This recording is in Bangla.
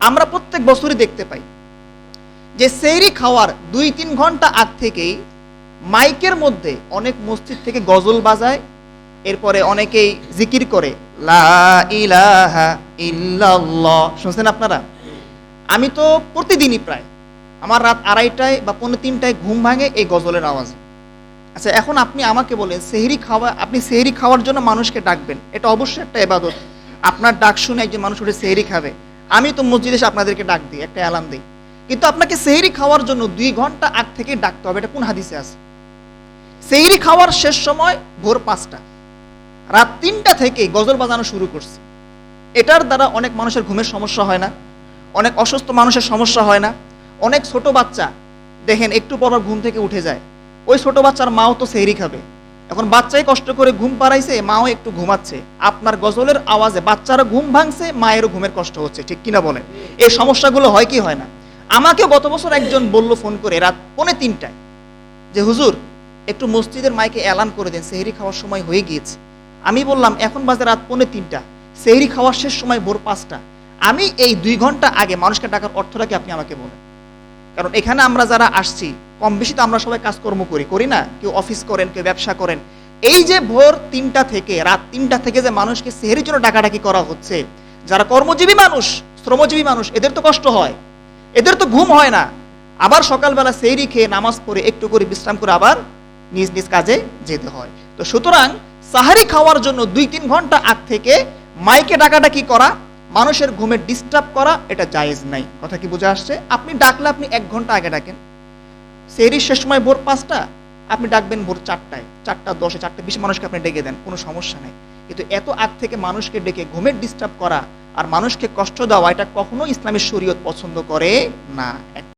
আমরা প্রত্যেক বছরই দেখতে পাই যে সেহরি খাওয়ার দুই তিন ঘণ্টা আগ থেকেই মাইকের মধ্যে অনেক মসজিদ থেকে গজল বাজায়, এরপরে অনেকেই জিকির করে শুনছেন আপনারা? আমি তো প্রতিদিনই প্রায় আমার রাত আড়াইটায় বা পনেরো তিনটায় ঘুম ভাঙে এই গজলের আওয়াজ। আচ্ছা এখন আপনি আমাকে বলেন, সেহরি খাওয়া, আপনি সেহরি খাওয়ার জন্য মানুষকে ডাকবেন, এটা অবশ্যই একটা এবাদত। আপনার ডাক শুনে একজন মানুষ উঠে সেহরি খাবে। আমি তো মসজিদে এসে আপনাদেরকে ডাক দিই, একটা অ্যালার্ম দিই। কিন্তু আপনাকে সেহরি খাওয়ার জন্য দুই ঘণ্টা আগ থেকে ডাকতে হবে, এটা কোন হাদিসে আছে? সেহরি খাওয়ার শেষ সময় ভোর পাঁচটা। রাত তিনটা থেকে গজল বাজানো শুরু করছে। এটার দ্বারা অনেক মানুষের ঘুমের সমস্যা হয় না, অনেক অসুস্থ মানুষের সমস্যা হয় না। অনেক ছোট বাচ্চা, দেখেন, একটু পর ঘুম থেকে উঠে যায়। ওই ছোট বাচ্চার মাও তো সেহরি খাবে। এখন বাচ্চাই কষ্ট করে ঘুম পাড়াইছে, মাও একটু ঘুমাচ্ছে। আপনার গজলের আওয়াজে বাচ্চারা ঘুম ভাঙছে, মায়েরও ঘুমের কষ্ট হচ্ছে, ঠিক কিনা বলেন? এই সমস্যাগুলো হয় কি হয় না? আমাকে গত বছর একজন বলল ফোন করে রাত পৌনে তিনটায় যে, হুজুর, একটু মসজিদের মাইকে এলান করে দেন, সেহরি খাওয়ার সময় হয়ে গিয়েছে। আমি বললাম, এখন বাজে রাত পৌনে তিনটা, সেহরি খাওয়ার শেষ সময় ভোর পাঁচটা। আমি এই দুই ঘণ্টা আগে মানুষকে ডাকার অর্থটা কি আপনি আমাকে বলেন? কারণ এখানে আমরা যারা আসছি কম বেশি তো আমরা সবাই কাজকর্ম করি করি না? কেউ অফিস করেন, কেউ ব্যবসা করেন। এই যে ভোর তিনটা থেকে, রাত তিনটা থেকে যে মানুষকে সেহেরির জন্য ডাকাডাকি করা হচ্ছে, যারা কর্মজীবী মানুষ, শ্রমজীবী মানুষ, এদের তো কষ্ট হয়, এদের তো ঘুম হয় না। আবার সকালবেলা সেহরি খেয়ে নামাজ পড়ে একটু করে বিশ্রাম করে আবার নিজ নিজ কাজে যেতে হয়। তো সুতরাং সাহারি খাওয়ার জন্য দুই তিন ঘণ্টা আগ থেকে মাইকে ডাকাডাকি করা, মানুষের ঘুমে ডিস্টার্ব করা, এটা জায়েজ নাই। কথা কি বুঝে আসছে? আপনি ডাকলে আপনি এক ঘণ্টা আগে ডাকেন। সেহরির শেষ সময় ভোর পাঁচটা, আপনি ডাকবেন ভোর চারটায়। চারটা, দশে, চারটে, বিশ মানুষকে আপনি ডেকে দেন, কোনো সমস্যা নেই। কিন্তু এত আগ থেকে মানুষকে ডেকে ঘুমের ডিস্টার্ব করা আর মানুষকে কষ্ট দেওয়া, এটা কখনো ইসলামের শরীয়ত পছন্দ করে না।